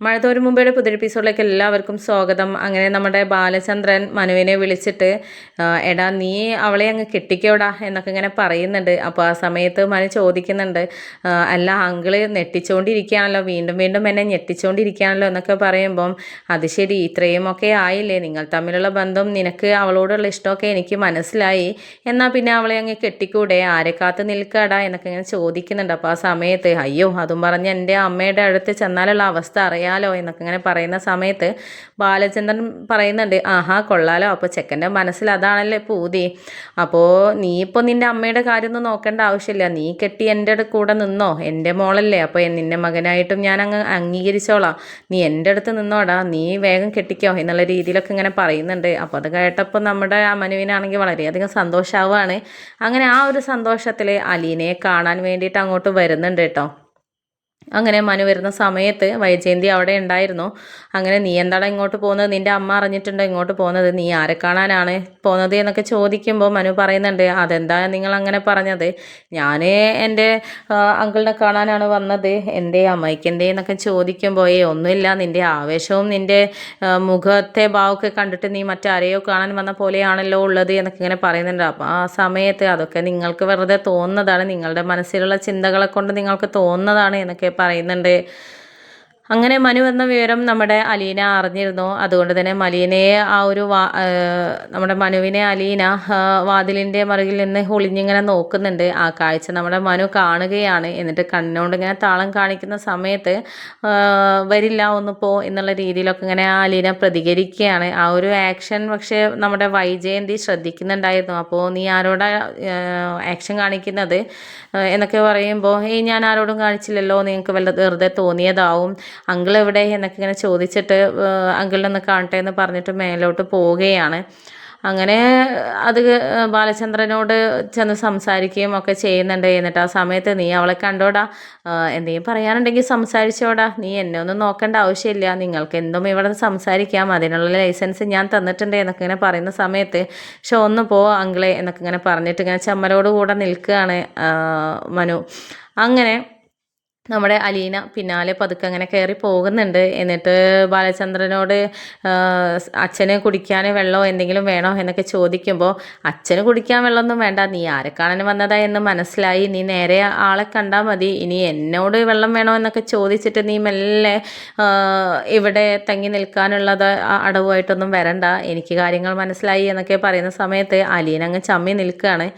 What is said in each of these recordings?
മഴത്തോരു മുമ്പയുടെ പുതിയ എപ്പിസോഡിലേക്ക് എല്ലാവർക്കും സ്വാഗതം. അങ്ങനെ നമ്മുടെ ബാലചന്ദ്രൻ മനുവിനെ വിളിച്ചിട്ട് എടാ നീ അവളെ അങ്ങ് കെട്ടിക്കോടാ എന്നൊക്കെ ഇങ്ങനെ പറയുന്നുണ്ട്. അപ്പോൾ ആ സമയത്ത് മനു ചോദിക്കുന്നുണ്ട് അല്ല അങ്കിൾ നെട്ടിച്ചുകൊണ്ടിരിക്കുകയാണല്ലോ വീണ്ടും വീണ്ടും എന്നെ ഞെട്ടിച്ചുകൊണ്ടിരിക്കുകയാണല്ലോ എന്നൊക്കെ പറയുമ്പം അത് ശരി ഇത്രയും ഒക്കെ ആയില്ലേ നിങ്ങൾ തമ്മിലുള്ള ബന്ധം നിനക്ക് അവളോടുള്ള ഇഷ്ടമൊക്കെ എനിക്ക് മനസ്സിലായി. എന്നാൽ പിന്നെ അവളെ അങ്ങ് കെട്ടിക്കൂടെ? ആരെ കാത്ത് നിൽക്കാടാ എന്നൊക്കെ ഇങ്ങനെ ചോദിക്കുന്നുണ്ട്. അപ്പോൾ ആ സമയത്ത് അയ്യോ അതും പറഞ്ഞ് എന്റെ അമ്മയുടെ അടുത്ത് ചെന്നാലുള്ള അവസ്ഥ അറിയാം. കൊള്ളാലോ എന്നൊക്കെ ഇങ്ങനെ പറയുന്ന സമയത്ത് ബാലചന്ദ്രൻ പറയുന്നുണ്ട് ആഹാ കൊള്ളാലോ. അപ്പോൾ ചെക്കന്റെ മനസ്സിൽ അതാണല്ലേ പൂതി. അപ്പോൾ നീ ഇപ്പോൾ നിന്റെ അമ്മയുടെ കാര്യമൊന്നും നോക്കേണ്ട ആവശ്യമില്ല. നീ കെട്ടി എന്റെ കൂടെ നിന്നോ. എന്റെ മോളല്ലേ. അപ്പോൾ നിന്നെ മകനായിട്ടും ഞാൻ അങ്ങ് അംഗീകരിച്ചോളാം. നീ എന്റെ അടുത്ത് നിന്നോടാ. നീ വേഗം കെട്ടിക്കോ എന്നുള്ള രീതിയിലൊക്കെ ഇങ്ങനെ പറയുന്നുണ്ട്. അപ്പോൾ അത് കേട്ടപ്പോൾ നമ്മുടെ മനുവിനാണെങ്കിൽ വളരെയധികം സന്തോഷമാവുകയാണ് അങ്ങനെ ആ ഒരു സന്തോഷത്തിൽ അലീനയെ കാണാൻ വേണ്ടിയിട്ട് അങ്ങോട്ട് വരുന്നുണ്ട് കേട്ടോ. അങ്ങനെ മനു വരുന്ന സമയത്ത് വൈജയന്തി അവിടെ ഉണ്ടായിരുന്നു. അങ്ങനെ നീ എന്താണ് ഇങ്ങോട്ട് പോകുന്നത്? നിന്റെ അമ്മ അറിഞ്ഞിട്ടുണ്ടോ ഇങ്ങോട്ട് പോകുന്നത്? നീ ആരെ കാണാനാണ് പോകുന്നത് എന്നൊക്കെ ചോദിക്കുമ്പോൾ മനു പറയുന്നുണ്ട് അതെന്താ നിങ്ങൾ അങ്ങനെ പറഞ്ഞത്? ഞാൻ എന്റെ അങ്കിളിനെ കാണാനാണ് വന്നത്. എന്റെ അമ്മയ്ക്ക് എന്തേ? എന്നൊക്കെ ചോദിക്കുമ്പോൾ ഏ ഒന്നുമില്ല. നിന്റെ ആവേശവും നിന്റെ മുഖത്തെ ഭാവമൊക്കെ കണ്ടിട്ട് നീ മറ്റാരെയോ കാണാൻ വന്ന പോലെയാണല്ലോ ഉള്ളത് എന്നൊക്കെ ഇങ്ങനെ പറയുന്നുണ്ട്. അപ്പോൾ ആ സമയത്ത് അതൊക്കെ നിങ്ങൾക്ക് വെറുതെ തോന്നുന്നതാണ്. നിങ്ങളുടെ മനസ്സിലുള്ള ചിന്തകളെ കൊണ്ട് നിങ്ങൾക്ക് തോന്നുന്നതാണ് എന്നൊക്കെ പറയുന്നുണ്ട്. അങ്ങനെ മനു എന്ന വിവരം നമ്മുടെ അലീന അറിഞ്ഞിരുന്നു. അതുകൊണ്ട് തന്നെ മലീനയെ ആ ഒരു നമ്മുടെ മനുവിനെ അലീന വാതിലിന്റെ മറുകിൽ നിന്ന് ഒളിഞ്ഞിങ്ങനെ നോക്കുന്നുണ്ട്. ആ കാഴ്ച നമ്മുടെ മനു കാണുകയാണ്. എന്നിട്ട് കണ്ണുകൊണ്ട് ഇങ്ങനെ താളം കാണിക്കുന്ന സമയത്ത് വരില്ല ഒന്ന് പോ എന്നുള്ള രീതിയിലൊക്കെ ഇങ്ങനെ ആ അലീന പ്രതികരിക്കുകയാണ്. ആ ഒരു ആക്ഷൻ പക്ഷേ നമ്മുടെ വൈജയന്തി ശ്രദ്ധിക്കുന്നുണ്ടായിരുന്നു. അപ്പോൾ നീ ആരോടാ ആക്ഷൻ കാണിക്കുന്നത്? എന്നൊക്കെ പറയുമ്പോൾ ഏയ് ഞാൻ ആരോടും കാണിച്ചില്ലല്ലോ. നിങ്ങൾക്ക് വല്ല വെറുതെ തോന്നിയതാവും. അങ്കിൾ എവിടെ എന്നൊക്കെ ഇങ്ങനെ ചോദിച്ചിട്ട് അങ്കിളിനൊന്ന് കാണട്ടെ എന്ന് പറഞ്ഞിട്ട് മേലോട്ട് പോവുകയാണ്. അങ്ങനെ അത് ബാലചന്ദ്രനോട് ചെന്ന് സംസാരിക്കുകയും ഒക്കെ ചെയ്യുന്നുണ്ട്. എന്നിട്ട് ആ സമയത്ത് നീ അവളെ കണ്ടോടാ. എന്തെങ്കിലും പറയാനുണ്ടെങ്കിൽ സംസാരിച്ചോടാ. നീ എന്നെ ഒന്നും നോക്കേണ്ട ആവശ്യമില്ല. നിങ്ങൾക്ക് എന്തും ഇവിടെ സംസാരിക്കാം. അതിനുള്ള ലൈസൻസ് ഞാൻ തന്നിട്ടുണ്ട് എന്നൊക്കെ ഇങ്ങനെ പറയുന്ന സമയത്ത് പക്ഷെ ഒന്ന് പോ അങ്കിളെ എന്നൊക്കെ ഇങ്ങനെ പറഞ്ഞിട്ട് ഇങ്ങനെ ചമ്മലോട് കൂടെ നിൽക്കുകയാണ് മനു. അങ്ങനെ നമ്മുടെ അലീന പിന്നാലെ പതുക്കെ അങ്ങനെ കയറി പോകുന്നുണ്ട്. എന്നിട്ട് ബാലചന്ദ്രനോട് അച്ഛന് കുടിക്കാൻ വെള്ളമോ എന്തെങ്കിലും വേണോ എന്നൊക്കെ ചോദിക്കുമ്പോൾ അച്ഛന് കുടിക്കാൻ വെള്ളമൊന്നും വേണ്ട. നീ ആരെ കാണാൻ വന്നതാ എന്ന് മനസ്സിലായി. നീ നേരെ ആളെ കണ്ടാൽ മതി. ഇനി എന്നോട് വെള്ളം വേണോ എന്നൊക്കെ ചോദിച്ചിട്ട് നീ മെല്ലെ ഇവിടെ തങ്ങി നിൽക്കാനുള്ളത് അടവുമായിട്ടൊന്നും വരണ്ട. എനിക്ക് കാര്യങ്ങൾ മനസ്സിലായി എന്നൊക്കെ പറയുന്ന സമയത്ത് അലീന അങ്ങ് ചമ്മി നിൽക്കുകയാണ്.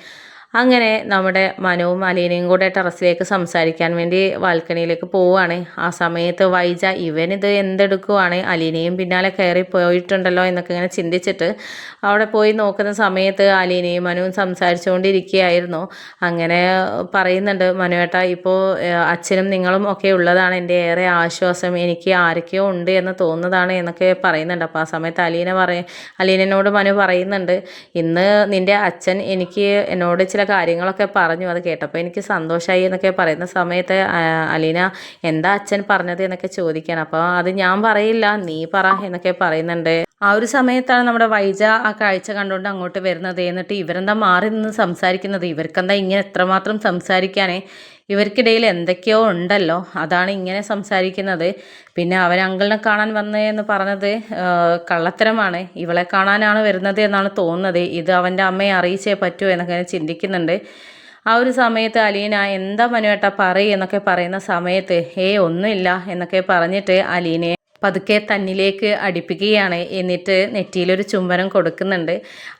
അങ്ങനെ നമ്മുടെ മനുവും അലീനയും കൂടെ ടെറസിലേക്ക് സംസാരിക്കാൻ വേണ്ടി ബാൽക്കണിയിലേക്ക് പോവുകയാണ്. ആ സമയത്ത് വൈജ ഇവനിത് എന്തെടുക്കുവാണ്? അലീനയും പിന്നാലെ കയറി പോയിട്ടുണ്ടല്ലോ എന്നൊക്കെ ഇങ്ങനെ ചിന്തിച്ചിട്ട് അവിടെ പോയി നോക്കുന്ന സമയത്ത് അലീനയും മനുവും സംസാരിച്ചുകൊണ്ടിരിക്കുകയായിരുന്നു. അങ്ങനെ പറയുന്നുണ്ട് മനുവേട്ട ഇപ്പോൾ അച്ഛനും നിങ്ങളും ഒക്കെ ഉള്ളതാണ്. എന്റെ ഏറെ ആശ്വാസം എനിക്ക് ആരൊക്കെയോ ഉണ്ട് എന്ന് തോന്നുന്നതാണ് എന്നൊക്കെ പറയുന്നുണ്ട്. അപ്പോൾ ആ സമയത്ത് അലീന പറയ അലീനോട് മനു പറയുന്നുണ്ട് ഇന്ന് നിന്റെ അച്ഛൻ എനിക്ക് എന്നോട് ചില കാര്യങ്ങളൊക്കെ പറഞ്ഞു അത് കേട്ടപ്പോൾ എനിക്ക് സന്തോഷമായി എന്നൊക്കെ പറയുന്ന സമയത്ത് അലീന എന്താ അച്ഛൻ പറഞ്ഞത് എന്നൊക്കെ ചോദിക്കാൻ അപ്പോൾ അത് ഞാൻ പറയില്ല നീ പറ എന്നൊക്കെ പറയുന്നുണ്ട്. ആ ഒരു സമയത്താണ് നമ്മുടെ വൈജ ആ കാഴ്ച കണ്ടുകൊണ്ട് അങ്ങോട്ട് വരുന്നത് എന്നിട്ട് ഇവരെന്താ മാറി നിന്ന് സംസാരിക്കുന്നത്? ഇവർക്കെന്താ ഇങ്ങനെ എത്രമാത്രം സംസാരിക്കാനേ? ഇവർക്കിടയിൽ എന്തൊക്കെയോ ഉണ്ടല്ലോ. അതാണ് ഇങ്ങനെ സംസാരിക്കുന്നത്. പിന്നെ അവൻ അങ്കിളിനെ കാണാൻ വന്നേ എന്ന് പറഞ്ഞത് കള്ളത്തരമാണ്. ഇവളെ കാണാനാണ് വരുന്നത് എന്നാണ് തോന്നുന്നത്. ഇത് അവന്റെ അമ്മയെ അറിയിച്ചേ പറ്റൂ എന്നൊക്കെ ചിന്തിക്കുന്നുണ്ട്. ആ ഒരു സമയത്ത് അലീന എന്താ മനുവേട്ട പറയെന്നൊക്കെ പറയുന്ന സമയത്ത് ഏ ഒന്നുമില്ല എന്നൊക്കെ പറഞ്ഞിട്ട് അലീനയെ പതുക്കെ തന്നിലേക്ക് അടുപ്പിക്കുകയാണ്. എന്നിട്ട് നെറ്റിയിലൊരു ചുംബനം കൊടുക്കുന്നുണ്ട്.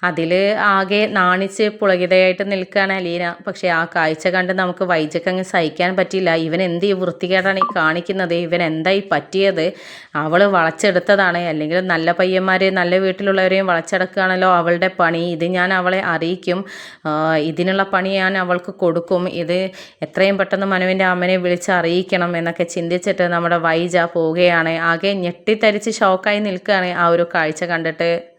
അതിൽ ആകെ നാണിച്ച് പുളകിതയായിട്ട് നിൽക്കുകയാണ് അലീന. പക്ഷേ ആ കാഴ്ച കണ്ട് നമുക്ക് വൈജക്കങ്ങ് സഹിക്കാൻ പറ്റില്ല ഇവൻ എന്ത് ഈ വൃത്തികേടാണ് ഈ കാണിക്കുന്നത്? ഇവൻ എന്തായി പറ്റിയത്? അവൾ വളച്ചെടുത്തതാണ്. അല്ലെങ്കിൽ നല്ല പയ്യന്മാർ നല്ല വീട്ടിലുള്ളവരെയും വളച്ചെടുക്കുകയാണല്ലോ അവളുടെ പണി. ഇത് ഞാൻ അവളെ അറിയിക്കും. ഇതിനുള്ള പണി ഞാൻ അവൾക്ക് കൊടുക്കും. ഇത് എത്രയും പെട്ടെന്ന് മനുവിന്റെ അമ്മനെ വിളിച്ച് അറിയിക്കണം എന്നൊക്കെ ചിന്തിച്ചിട്ട് നമ്മുടെ വൈജ പോവുകയാണ്. ആകെ ഞെട്ടിത്തരിച്ച് ഷോക്കായി നിൽക്കുകയാണ് ആ ഒരു കാഴ്ച കണ്ടിട്ട്.